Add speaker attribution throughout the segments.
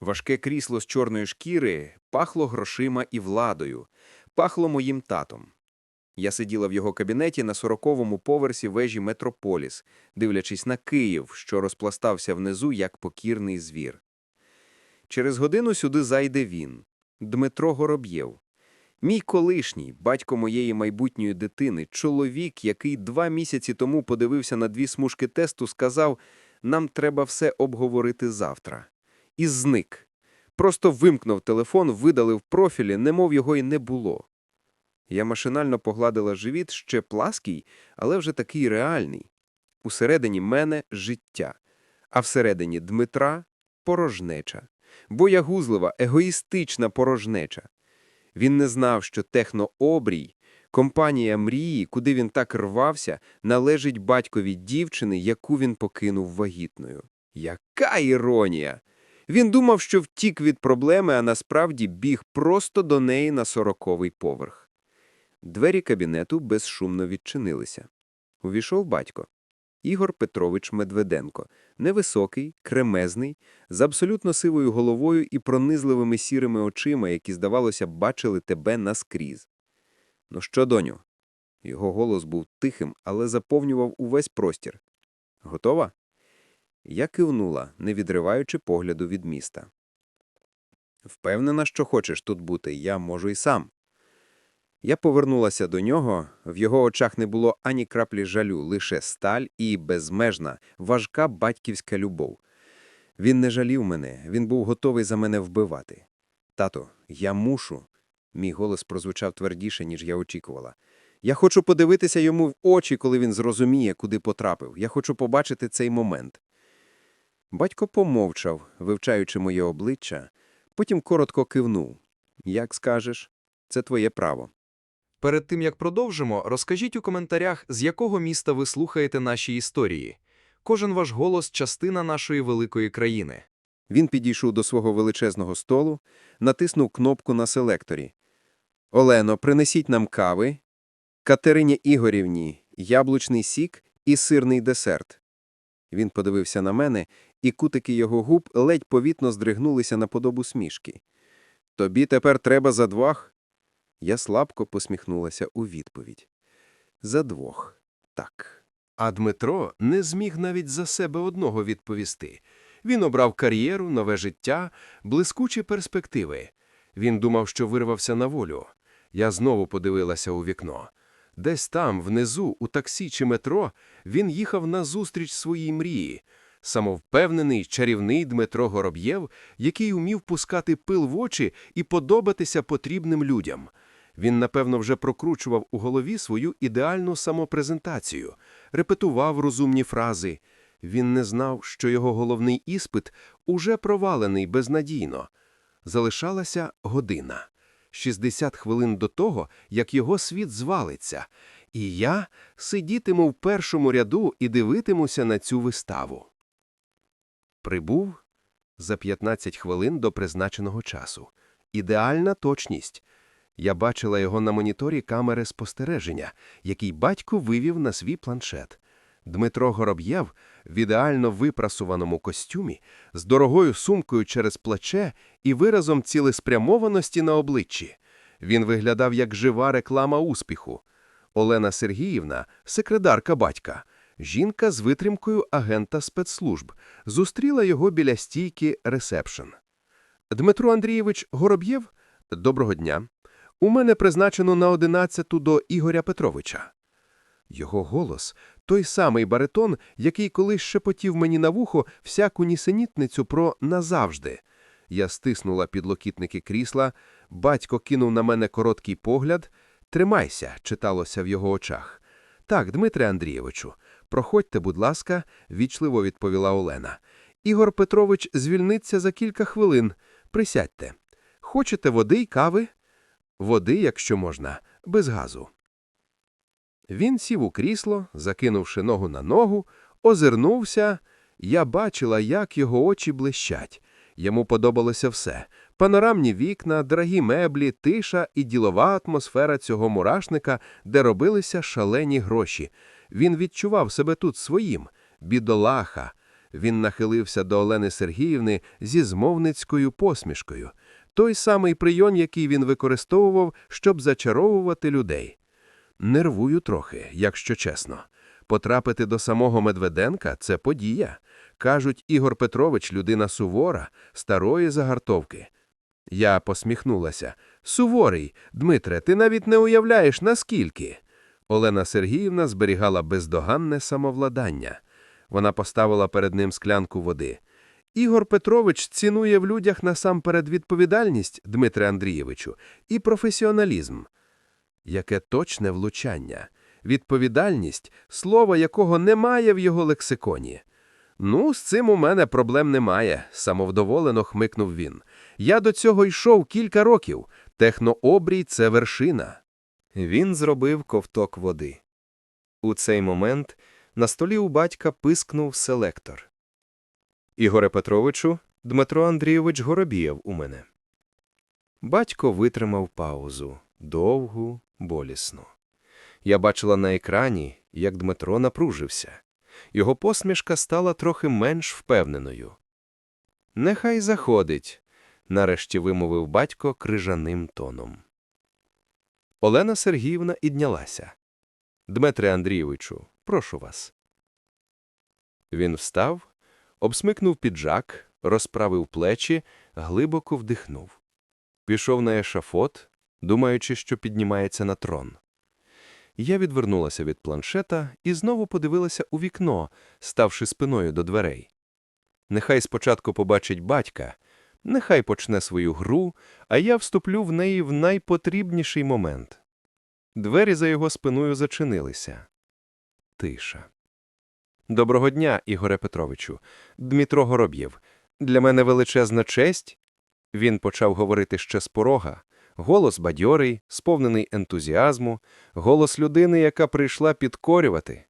Speaker 1: Важке крісло з чорної шкіри пахло грошима і владою, пахло моїм татом. Я сиділа в його кабінеті на сороковому поверсі вежі Метрополіс, дивлячись на Київ, що розпластався внизу, як покірний звір. Через годину сюди зайде він, Дмитро Гороб'єв. Мій колишній, батько моєї майбутньої дитини, чоловік, який два місяці тому подивився на дві смужки тесту, сказав, нам треба все обговорити завтра. І зник. Просто вимкнув телефон, видалив профілі, немов його й не було. Я машинально погладила живіт, ще плаский, але вже такий реальний. Усередині мене життя, а всередині Дмитра порожнеча. Боягузлива, егоїстична порожнеча. Він не знав, що технообрій, компанія мрії, куди він так рвався, належить батькові дівчини, яку він покинув вагітною. Яка іронія! Він думав, що втік від проблеми, а насправді біг просто до неї на сороковий поверх. Двері кабінету безшумно відчинилися. Увійшов батько. Ігор Петрович Медведенко, невисокий, кремезний, з абсолютно сивою головою і пронизливими сірими очима, які, здавалося, бачили тебе наскрізь. Ну що, доню? Його голос був тихим, але заповнював увесь простір. Готова? Я кивнула, не відриваючи погляду від міста. Впевнена, що хочеш тут бути, я можу і сам. Я повернулася до нього, в його очах не було ані краплі жалю, лише сталь і безмежна, важка батьківська любов. Він не жалів мене, він був готовий за мене вбивати. Тато, я мушу. Мій голос прозвучав твердіше, ніж я очікувала. Я хочу подивитися йому в очі, коли він зрозуміє, куди потрапив. Я хочу побачити цей момент. Батько помовчав, вивчаючи моє обличчя, потім коротко кивнув. Як скажеш, це твоє право.
Speaker 2: Перед тим як продовжимо, розкажіть у коментарях, з якого міста ви слухаєте наші історії. Кожен ваш голос частина нашої великої країни.
Speaker 1: Він підійшов до свого величезного столу, натиснув кнопку на селекторі. Олено, принесіть нам кави, Катерині Ігорівні, яблучний сік і сирний десерт. Він подивився на мене, і кутики його губ ледь повітно здригнулися на подобу смішки. Тобі тепер треба за двох? Я слабко посміхнулася у відповідь. За двох. Так.
Speaker 3: А Дмитро не зміг навіть за себе одного відповісти. Він обрав кар'єру, нове життя, блискучі перспективи. Він думав, що вирвався на волю. Я знову подивилася у вікно. Десь там, внизу, у таксі чи метро, він їхав назустріч своїй мрії. Самовпевнений, чарівний Дмитро Гороб'єв, який умів пускати пил в очі і подобатися потрібним людям. Він, напевно, вже прокручував у голові свою ідеальну самопрезентацію, репетував розумні фрази. Він не знав, що його головний іспит уже провалений безнадійно. Залишалася година. 60 хвилин до того, як його світ звалиться, і я сидітиму в першому ряду і дивитимуся на цю виставу. Прибув за 15 хвилин до призначеного часу. Ідеальна точність. Я бачила його на моніторі камери спостереження, який батько вивів на свій планшет. Дмитро Гороб'єв в ідеально випрасуваному костюмі, з дорогою сумкою через плече і виразом цілеспрямованості на обличчі. Він виглядав як жива реклама успіху. Олена Сергіївна, секретарка батька, жінка з витримкою агента спецслужб, зустріла його біля стійки ресепшн. Дмитро Андрійович Гороб'єв, доброго дня. У мене призначено на одинадцяту до Ігоря Петровича. Його голос той самий баритон, який колись шепотів мені на вухо всяку нісенітницю про «назавжди». Я стиснула підлокітники крісла, батько кинув на мене короткий погляд. «Тримайся», – читалося в його очах. «Так, Дмитре Андрійовичу, проходьте, будь ласка», – вічливо відповіла Олена. «Ігор Петрович звільниться за кілька хвилин. Присядьте. Хочете води й кави?» «Води, якщо можна, без газу». Він сів у крісло, закинувши ногу на ногу, озирнувся. Я бачила, як його очі блищать. Йому подобалося все – панорамні вікна, дорогі меблі, тиша і ділова атмосфера цього мурашника, де робилися шалені гроші. Він відчував себе тут своїм – бідолаха. Він нахилився до Олени Сергіївни зі змовницькою посмішкою. Той самий прийом, який він використовував, щоб зачаровувати людей. Нервую трохи, якщо чесно. Потрапити до самого Медведенка – це подія. Кажуть, Ігор Петрович – людина сувора, старої загартовки. Я посміхнулася. Суворий, Дмитре, ти навіть не уявляєш, наскільки. Олена Сергіївна зберігала бездоганне самовладання. Вона поставила перед ним склянку води. Ігор Петрович цінує в людях насамперед відповідальність, Дмитре Андрійовичу, і професіоналізм. Яке точне влучання. Відповідальність – слово, якого немає в його лексиконі. Ну, з цим у мене проблем немає, самовдоволено хмикнув він. Я до цього йшов кілька років. Технообрій – це вершина.
Speaker 4: Він зробив ковток води. У цей момент на столі у батька пискнув селектор. Ігоре Петровичу, Дмитро Андрійович Горобієв у мене. Батько витримав паузу, довгу, болісну. Я бачила на екрані, як Дмитро напружився. Його посмішка стала трохи менш впевненою. Нехай заходить, нарешті вимовив батько крижаним тоном. Олена Сергіївна іднялася. Дмитре Андрійовичу, прошу вас. Він встав, обсмикнув піджак, розправив плечі, глибоко вдихнув. Пішов на ешафот, думаючи, що піднімається на трон. Я відвернулася від планшета і знову подивилася у вікно, ставши спиною до дверей. Нехай спочатку побачить батька, нехай почне свою гру, а я вступлю в неї в найпотрібніший момент. Двері за його спиною зачинилися. Тиша. Доброго дня, Ігоре Петровичу. Дмитро Гороб'єв. Для мене величезна честь. Він почав говорити ще з порога. Голос бадьорий, сповнений ентузіазму, голос людини, яка прийшла підкорювати.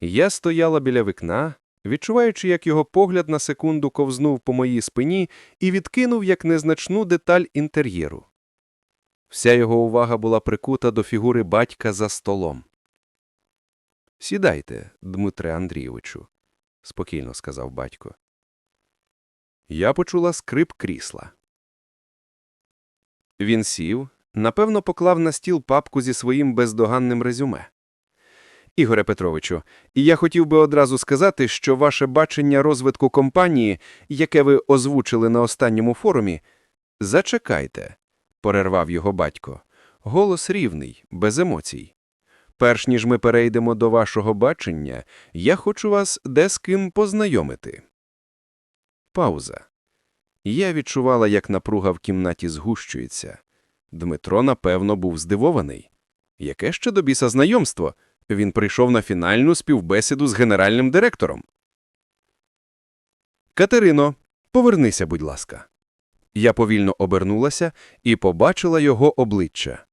Speaker 4: Я стояла біля вікна, відчуваючи, як його погляд на секунду ковзнув по моїй спині і відкинув як незначну деталь інтер'єру. Вся його увага була прикута до фігури батька за столом. Сідайте, Дмитре Андрійовичу, спокійно сказав батько. Я почула скрип крісла. Він сів, напевно, поклав на стіл папку зі своїм бездоганним резюме. Ігоре Петровичу, я хотів би одразу сказати, що ваше бачення розвитку компанії, яке ви озвучили на останньому форумі, зачекайте, перервав його батько. Голос рівний, без емоцій. Перш ніж ми перейдемо до вашого бачення, я хочу вас де з ким познайомити. Пауза. Я відчувала, як напруга в кімнаті згущується. Дмитро, напевно, був здивований. Яке ще до біса знайомство? Він прийшов на фінальну співбесіду з генеральним директором. Катерино, повернися, будь ласка. Я повільно обернулася і побачила його обличчя.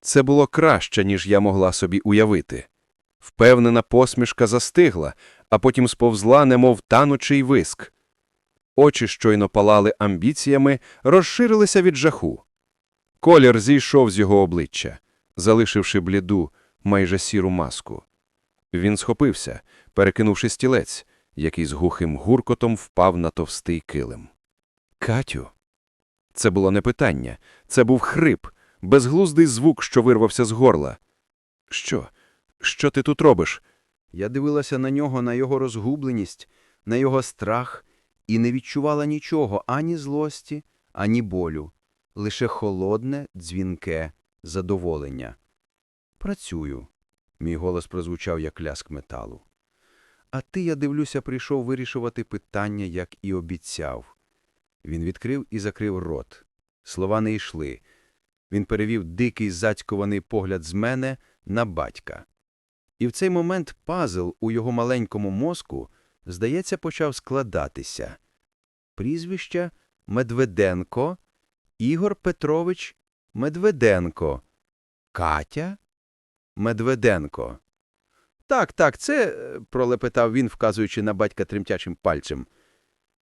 Speaker 4: Це було краще, ніж я могла собі уявити. Впевнена посмішка застигла, а потім сповзла, немов танучий виск. Очі щойно палали амбіціями, розширилися від жаху. Колір зійшов з його обличчя, залишивши бліду, майже сіру маску. Він схопився, перекинувши стілець, який з глухим гуркотом впав на товстий килим. Катю. Це було не питання, це був хрип, безглуздий звук, що вирвався з горла. Що? Що ти тут робиш?
Speaker 5: Я дивилася на нього, на його розгубленість, на його страх і не відчувала нічого ані злості, ані болю, лише холодне, дзвінке задоволення. Працюю. Мій голос прозвучав як ляск металу. А ти, я дивлюся, прийшов вирішувати питання, як і обіцяв. Він відкрив і закрив рот. Слова не йшли. Він перевів дикий зацькуваний погляд з мене на батька. І в цей момент пазл у його маленькому мозку, здається, почав складатися. Прізвище Медведенко, Ігор Петрович Медведенко, Катя Медведенко. Так, так, це, е, пролепетав він, вказуючи на батька тремтячим пальцем.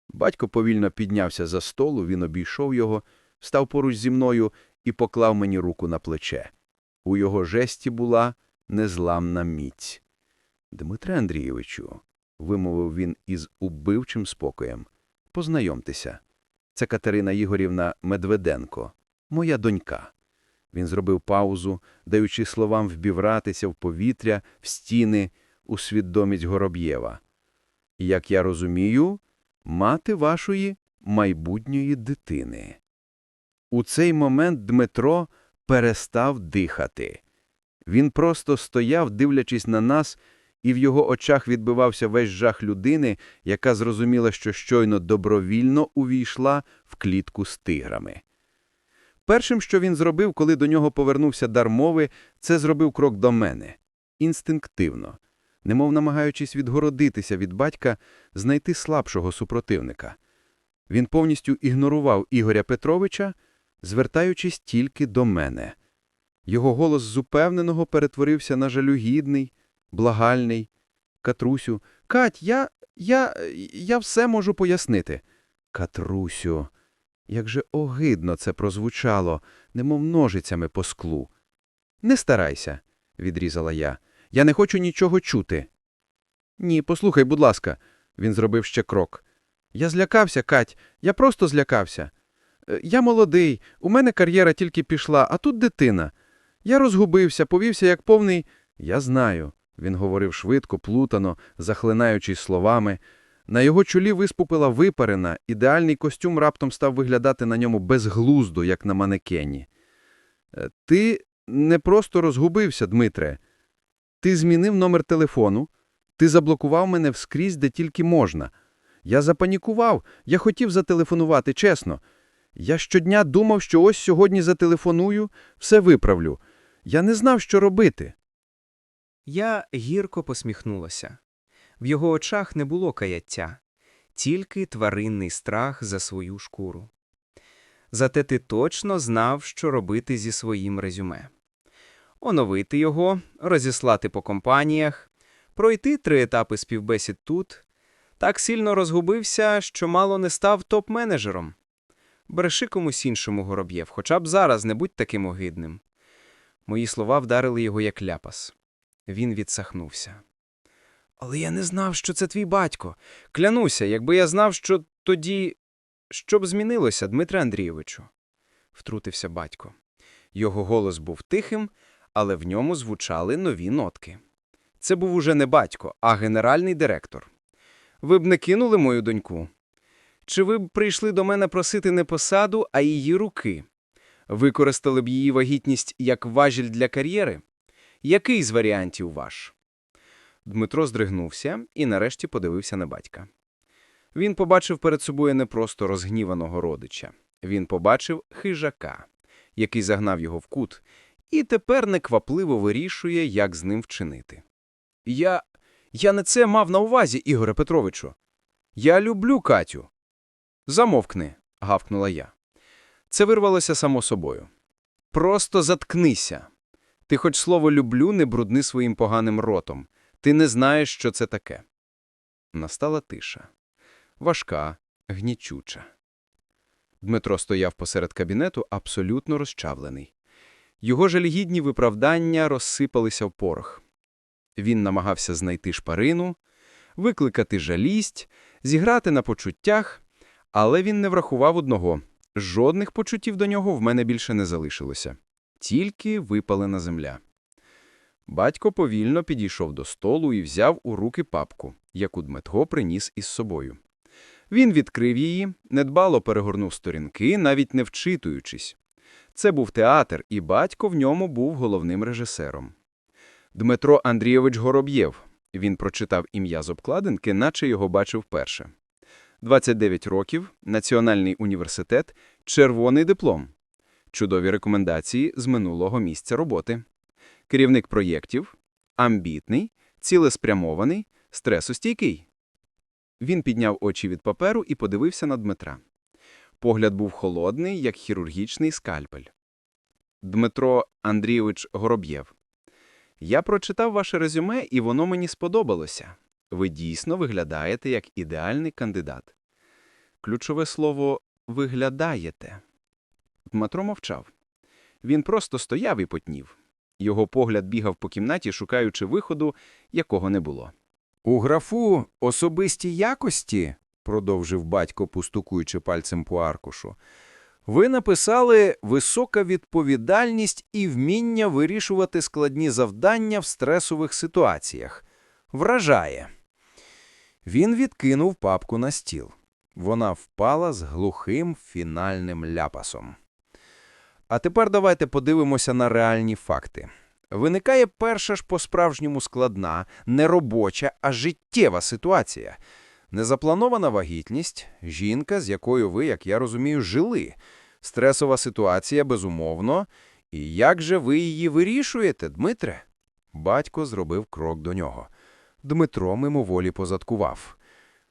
Speaker 5: Батько повільно піднявся за столу, він обійшов його, став поруч зі мною і поклав мені руку на плече. У його жесті була незламна міць. Дмитре Андрійовичу, вимовив він із убивчим спокоєм. Познайомтеся. Це Катерина Ігорівна Медведенко, моя донька. Він зробив паузу, даючи словам вбівратися в повітря, в стіни, у свідомість Гороб'єва. Як я розумію, мати вашої майбутньої дитини. У цей момент Дмитро перестав дихати. Він просто стояв, дивлячись на нас, і в його очах відбивався весь жах людини, яка зрозуміла, що щойно добровільно увійшла в клітку з тиграми. Першим, що він зробив, коли до нього повернувся дар мови, це зробив крок до мене. Інстинктивно. Немов намагаючись відгородитися від батька, знайти слабшого супротивника. Він повністю ігнорував Ігоря Петровича, звертаючись тільки до мене. Його голос з упевненого перетворився на жалюгідний, благальний. Катрусю, Кать, я, я, я все можу пояснити. Катрусю, як же огидно це прозвучало, немов ножицями по склу. Не старайся, відрізала я. Я не хочу нічого чути. Ні, послухай, будь ласка, він зробив ще крок. Я злякався, Кать, я просто злякався. Е, Я молодий, у мене кар'єра тільки пішла, а тут дитина. Я розгубився, повівся як повний. Я знаю, він говорив швидко, плутано, захлинаючись словами. На його чолі виспупила випарена, ідеальний костюм раптом став виглядати на ньому безглуздо, як на манекені. «Е, Ти не просто розгубився, Дмитре. Ти змінив номер телефону, ти заблокував мене вскрізь, де тільки можна. Я запанікував, я хотів зателефонувати, чесно. Я щодня думав, що ось сьогодні зателефоную, все виправлю. Я не знав, що робити.
Speaker 6: Я гірко посміхнулася. В його очах не було каяття, тільки тваринний страх за свою шкуру. Зате ти точно знав, що робити зі своїм резюме. Оновити його, розіслати по компаніях, пройти три етапи співбесід тут. Так сильно розгубився, що мало не став топ-менеджером. Бреши комусь іншому Гороб'єв, хоча б зараз не будь таким огидним. Мої слова вдарили його як ляпас. Він відсахнувся. Але я не знав, що це твій батько. Клянуся, якби я знав, що тоді. Що б змінилося, Дмитре Андрійовичу? втрутився батько. Його голос був тихим, але в ньому звучали нові нотки. Це був уже не батько, а генеральний директор. Ви б не кинули мою доньку? Чи ви б прийшли до мене просити не посаду, а її руки? Використали б її вагітність як важіль для кар'єри? Який з варіантів ваш? Дмитро здригнувся і нарешті подивився на батька. Він побачив перед собою не просто розгніваного родича. Він побачив хижака, який загнав його в кут, і тепер неквапливо вирішує, як з ним вчинити. Я. я не це мав на увазі, Ігоре Петровичу. Я люблю Катю. Замовкни, гавкнула я. Це вирвалося само собою. Просто заткнися. Ти хоч слово люблю не брудни своїм поганим ротом. Ти не знаєш, що це таке. Настала тиша. Важка, гнічуча. Дмитро стояв посеред кабінету, абсолютно розчавлений. Його жалігідні виправдання розсипалися в порох. Він намагався знайти шпарину, викликати жалість, зіграти на почуттях, але він не врахував одного – жодних почуттів до нього в мене більше не залишилося. Тільки випалена земля. Батько повільно підійшов до столу і взяв у руки папку, яку Дмитро приніс із собою. Він відкрив її, недбало перегорнув сторінки, навіть не вчитуючись. Це був театр, і батько в ньому був головним режисером. Дмитро Андрійович Гороб'єв. Він прочитав ім'я з обкладинки, наче його бачив вперше. 29 років, Національний університет, червоний диплом. Чудові рекомендації з минулого місця роботи. Керівник проєктів, амбітний, цілеспрямований, стресостійкий. Він підняв очі від паперу і подивився на Дмитра. Погляд був холодний, як хірургічний скальпель. Дмитро Андрійович Гороб'єв. Я прочитав ваше резюме, і воно мені сподобалося. Ви дійсно виглядаєте як ідеальний кандидат. Ключове слово «виглядаєте». Дмитро мовчав. Він просто стояв і потнів. Його погляд бігав по кімнаті, шукаючи виходу, якого не було.
Speaker 5: У графу особисті якості, продовжив батько, постукуючи пальцем по аркушу, ви написали висока відповідальність і вміння вирішувати складні завдання в стресових ситуаціях. Вражає. Він відкинув папку на стіл. Вона впала з глухим фінальним ляпасом. А тепер давайте подивимося на реальні факти. Виникає перша ж по-справжньому складна, не робоча, а життєва ситуація. Незапланована вагітність, жінка, з якою ви, як я розумію, жили. Стресова ситуація, безумовно. І як же ви її вирішуєте, Дмитре? Батько зробив крок до нього. Дмитро мимоволі позадкував.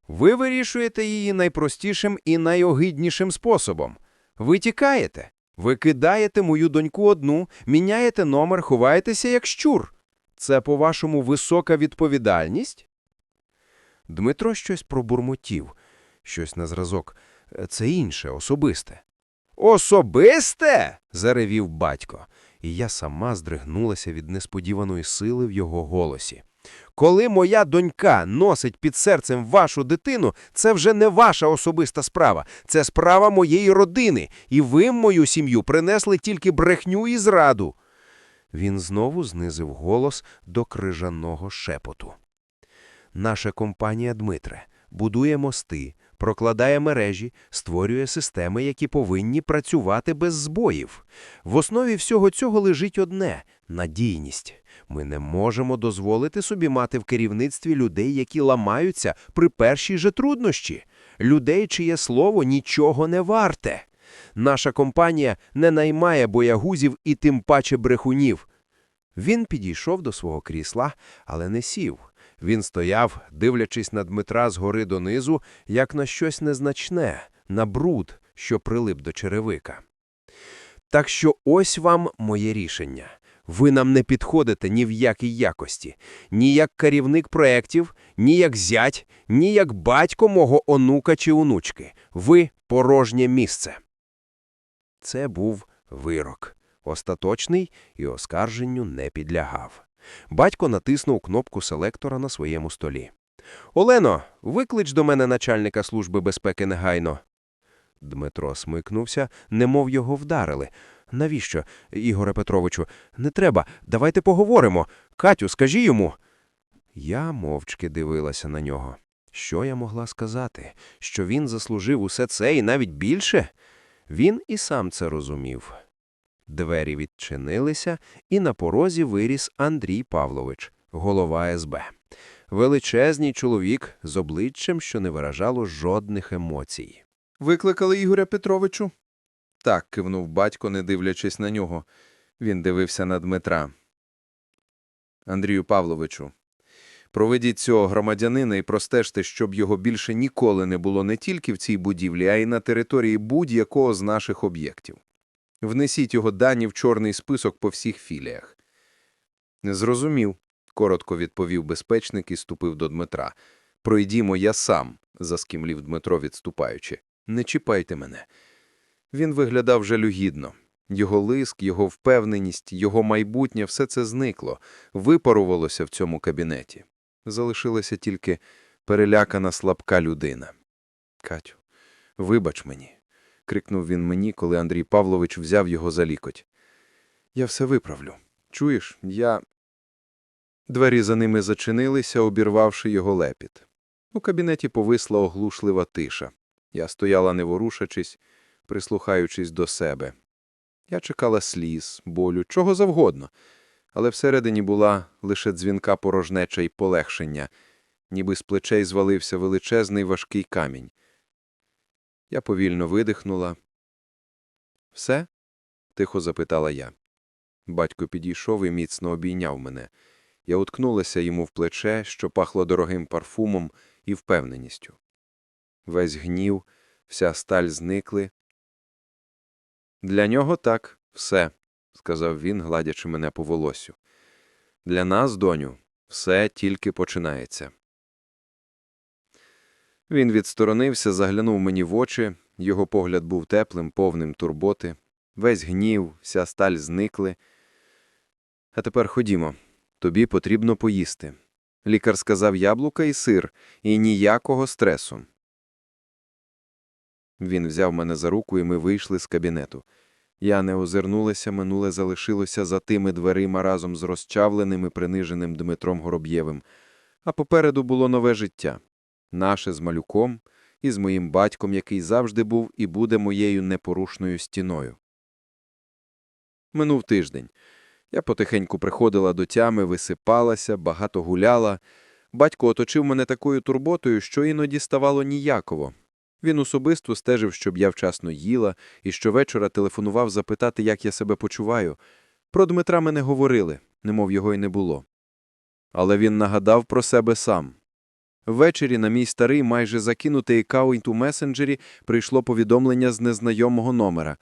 Speaker 5: Ви вирішуєте її найпростішим і найогиднішим способом. Ви тікаєте. Ви кидаєте мою доньку одну, міняєте номер, ховаєтеся як щур. Це, по-вашому, висока відповідальність? Дмитро щось пробурмотів, щось на зразок. «Е, Це інше, особисте. Особисте? заревів батько, і я сама здригнулася від несподіваної сили в його голосі. Коли моя донька носить під серцем вашу дитину, це вже не ваша особиста справа, це справа моєї родини, і ви мою сім'ю принесли тільки брехню і зраду. Він знову знизив голос до крижаного шепоту. Наша компанія Дмитре будує мости, прокладає мережі, створює системи, які повинні працювати без збоїв. В основі всього цього лежить одне – надійність. Ми не можемо дозволити собі мати в керівництві людей, які ламаються при першій же труднощі. Людей, чиє слово нічого не варте. Наша компанія не наймає боягузів і тим паче брехунів. Він підійшов до свого крісла, але не сів. Він стояв, дивлячись на Дмитра згори донизу, як на щось незначне, на бруд, що прилип до черевика. Так що ось вам моє рішення. Ви нам не підходите ні в якій якості, ні як керівник проєктів, ні як зять, ні як батько мого онука чи онучки. Ви – порожнє місце. Це був вирок. Остаточний і оскарженню не підлягав. Батько натиснув кнопку селектора на своєму столі. «Олено, виклич до мене начальника Служби безпеки негайно». Дмитро смикнувся, немов його вдарили. «Навіщо, Ігоре Петровичу? Не треба, давайте поговоримо. Катю, скажи йому». Я мовчки дивилася на нього. Що я могла сказати? Що він заслужив усе це і навіть більше? Він і сам це розумів. Двері відчинилися, і на порозі виріс Андрій Павлович, голова СБ. Величезний чоловік з обличчям, що не виражало жодних емоцій.
Speaker 1: Викликали Ігоря Петровичу? Так, кивнув батько, не дивлячись на нього. Він дивився на Дмитра. Андрію Павловичу, проведіть цього громадянина і простежте, щоб його більше ніколи не було не тільки в цій будівлі, а й на території будь-якого з наших об'єктів. Внесіть його дані в чорний список по всіх філіях. Зрозумів, коротко відповів безпечник і ступив до Дмитра. Пройдімо я сам, заскімлів Дмитро, відступаючи. Не чіпайте мене. Він виглядав жалюгідно. Його лиск, його впевненість, його майбутнє – все це зникло, випарувалося в цьому кабінеті. Залишилася тільки перелякана слабка людина. Катю, вибач мені, крикнув він мені, коли Андрій Павлович взяв його за лікоть. Я все виправлю. Чуєш, я. Двері за ними зачинилися, обірвавши його лепіт. У кабінеті повисла оглушлива тиша. Я стояла, не ворушачись, прислухаючись до себе. Я чекала сліз, болю, чого завгодно, але всередині була лише дзвінка порожнеча й полегшення, ніби з плечей звалився величезний важкий камінь. Я повільно видихнула. Все? тихо запитала я. Батько підійшов і міцно обійняв мене. Я уткнулася йому в плече, що пахло дорогим парфумом і впевненістю. Весь гнів, вся сталь зникли. Для нього так, все, сказав він, гладячи мене по волосю. Для нас, доню, все тільки починається. Він відсторонився, заглянув мені в очі, його погляд був теплим, повним турботи. Весь гнів, вся сталь зникли. А тепер ходімо, тобі потрібно поїсти. Лікар сказав яблука і сир, і ніякого стресу. Він взяв мене за руку, і ми вийшли з кабінету. Я не озирнулася, минуле залишилося за тими дверима разом з розчавленим і приниженим Дмитром Гороб'євим. А попереду було нове життя. Наше з малюком і з моїм батьком, який завжди був і буде моєю непорушною стіною. Минув тиждень. Я потихеньку приходила до тями, висипалася, багато гуляла. Батько оточив мене такою турботою, що іноді ставало ніяково. Він особисто стежив, щоб я вчасно їла, і щовечора телефонував запитати, як я себе почуваю. Про Дмитра ми не говорили, немов його й не було. Але він нагадав про себе сам. Ввечері на мій старий, майже закинутий аккаунт у месенджері прийшло повідомлення з незнайомого номера.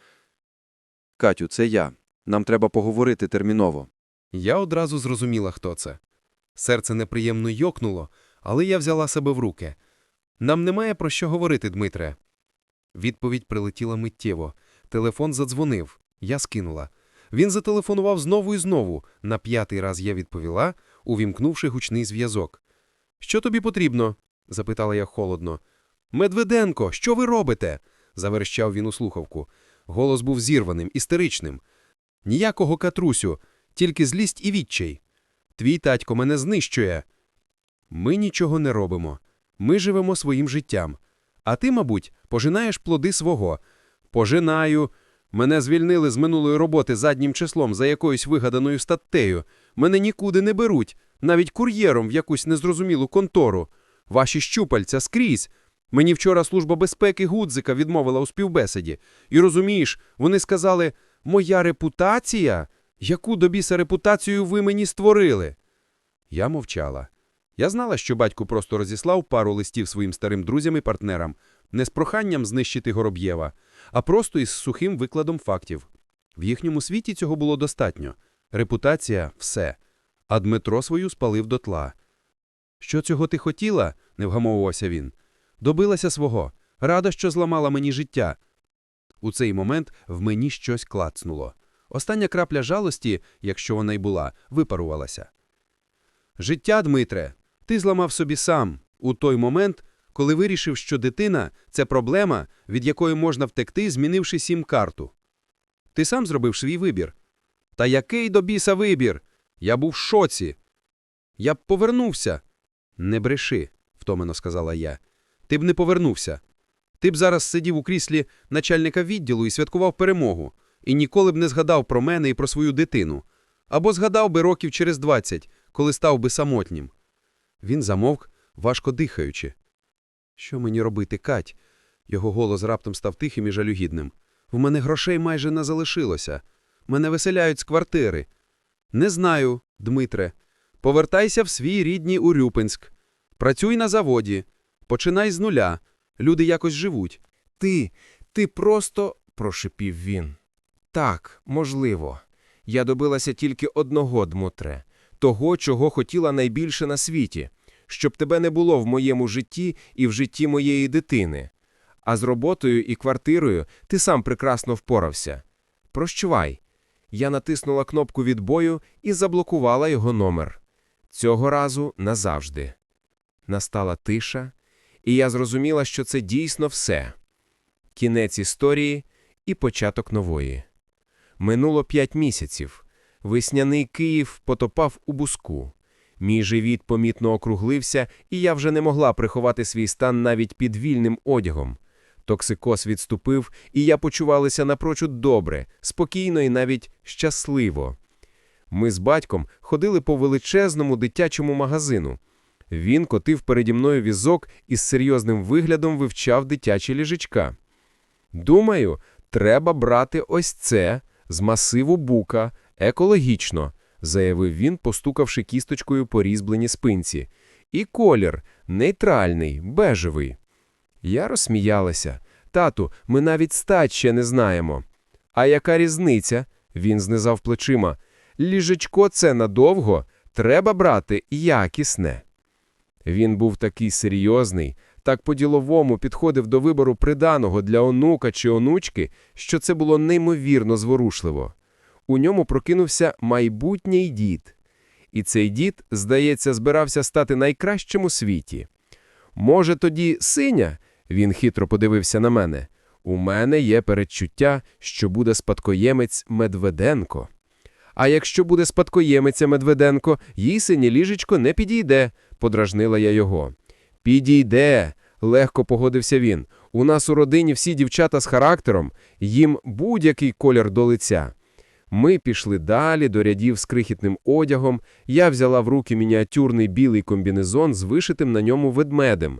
Speaker 1: Катю, це я. Нам треба поговорити терміново.
Speaker 2: Я одразу зрозуміла, хто це. Серце неприємно йокнуло, але я взяла себе в руки. Нам немає про що говорити, Дмитре. Відповідь прилетіла миттєво. Телефон задзвонив. Я скинула. Він зателефонував знову і знову. На п'ятий раз я відповіла, увімкнувши гучний зв'язок. Що тобі потрібно? запитала я холодно. Медведенко, що ви робите? заверещав він у слухавку. Голос був зірваним, істеричним. Ніякого катрусю, тільки злість і відчай. Твій татько мене знищує. Ми нічого не робимо. Ми живемо своїм життям. А ти, мабуть, пожинаєш плоди свого. Пожинаю. Мене звільнили з минулої роботи заднім числом за якоюсь вигаданою статтею. Мене нікуди не беруть, навіть кур'єром в якусь незрозумілу контору. Ваші щупальця скрізь. Мені вчора Служба безпеки Гудзика відмовила у співбесіді. І розумієш, вони сказали, моя репутація? Яку до біса репутацію ви мені створили? Я мовчала. Я знала, що батько просто розіслав пару листів своїм старим друзям і партнерам, не з проханням знищити Гороб'єва, а просто із сухим викладом фактів. В їхньому світі цього було достатньо. Репутація – все. А Дмитро свою спалив дотла. Що цього ти хотіла? – не вгамовувався він. Добилася свого. Рада, що зламала мені життя. У цей момент в мені щось клацнуло. Остання крапля жалості, якщо вона й була, випарувалася. Життя, Дмитре, ти зламав собі сам у той момент, коли вирішив, що дитина – це проблема, від якої можна втекти, змінивши сім-карту. Ти сам зробив свій вибір. Та який до біса вибір? Я був в шоці. Я б повернувся. Не бреши, втомено сказала я. Ти б не повернувся. Ти б зараз сидів у кріслі начальника відділу і святкував перемогу, і ніколи б не згадав про мене і про свою дитину. Або згадав би років через двадцять, коли став би самотнім. Він замовк, важко дихаючи. Що мені робити, Кать? Його голос раптом став тихим і жалюгідним. В мене грошей майже не залишилося. Мене виселяють з квартири. Не знаю, Дмитре. Повертайся в свій рідний Урюпинськ. Працюй на заводі. Починай з нуля. Люди якось живуть.
Speaker 7: Ти, ти просто, прошипів він. Так, можливо. Я добилася тільки одного, Дмитре, того, чого хотіла найбільше на світі, щоб тебе не було в моєму житті і в житті моєї дитини. А з роботою і квартирою ти сам прекрасно впорався. Прощувай. Я натиснула кнопку відбою і заблокувала його номер. Цього разу назавжди. Настала тиша, і я зрозуміла, що це дійсно все. Кінець історії і початок нової. Минуло п'ять місяців. Весняний Київ потопав у буску. Мій живіт помітно округлився, і я вже не могла приховати свій стан навіть під вільним одягом. Токсикоз відступив, і я почувалася напрочуд добре, спокійно і навіть щасливо. Ми з батьком ходили по величезному дитячому магазину. Він котив переді мною візок і з серйозним виглядом вивчав дитячі ліжечка. Думаю, треба брати ось це з масиву бука, екологічно, заявив він, постукавши кісточкою по різьбленій спинці. І колір нейтральний, бежевий. Я розсміялася. Тату, ми навіть стать ще не знаємо. А яка різниця? Він знизав плечима. Ліжечко це надовго, треба брати якісне. Він був такий серйозний, так по-діловому підходив до вибору приданого для онука чи онучки, що це було неймовірно зворушливо. У ньому прокинувся майбутній дід.
Speaker 3: І цей дід, здається, збирався стати найкращим у світі. Може, тоді синя? Він хитро подивився на мене. У мене є передчуття, що буде спадкоємець Медведенко. А якщо буде спадкоємиця Медведенко, їй синє ліжечко не підійде, подражнила я його. Підійде, легко погодився він. У нас у родині всі дівчата з характером, їм будь-який колір до лиця. Ми пішли далі до рядів з крихітним одягом. Я взяла в руки мініатюрний білий комбінезон з вишитим на ньому ведмедем.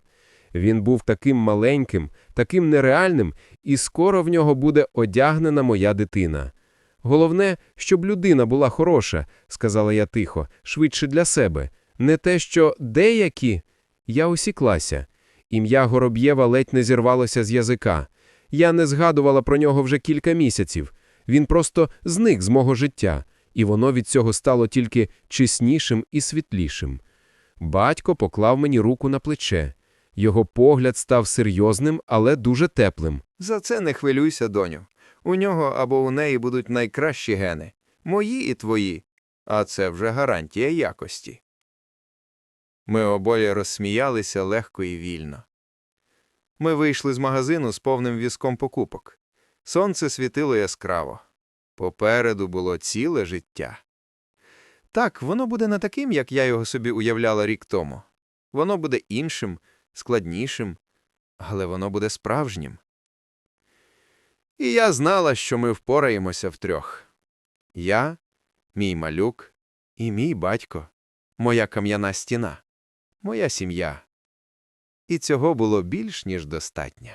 Speaker 3: Він був таким маленьким, таким нереальним, і скоро в нього буде одягнена моя дитина. Головне, щоб людина була хороша, сказала я тихо, швидше для себе. Не те, що деякі. Я усіклася. Ім'я Гороб'єва ледь не зірвалося з язика. Я не згадувала про нього вже кілька місяців. Він просто зник з мого життя, і воно від цього стало тільки чеснішим і світлішим. Батько поклав мені руку на плече. Його погляд став серйозним, але дуже теплим.
Speaker 1: За це не хвилюйся, доню. У нього або у неї будуть найкращі гени. Мої і твої. А це вже гарантія якості. Ми обоє розсміялися легко і вільно. Ми вийшли з магазину з повним візком покупок. Сонце світило яскраво. Попереду було ціле життя. Так, воно буде не таким, як я його собі уявляла рік тому. Воно буде іншим, складнішим, але воно буде справжнім. І я знала, що ми впораємося втрьох. Я, мій малюк і мій батько, моя кам'яна стіна, моя сім'я. І цього було більш ніж достатньо.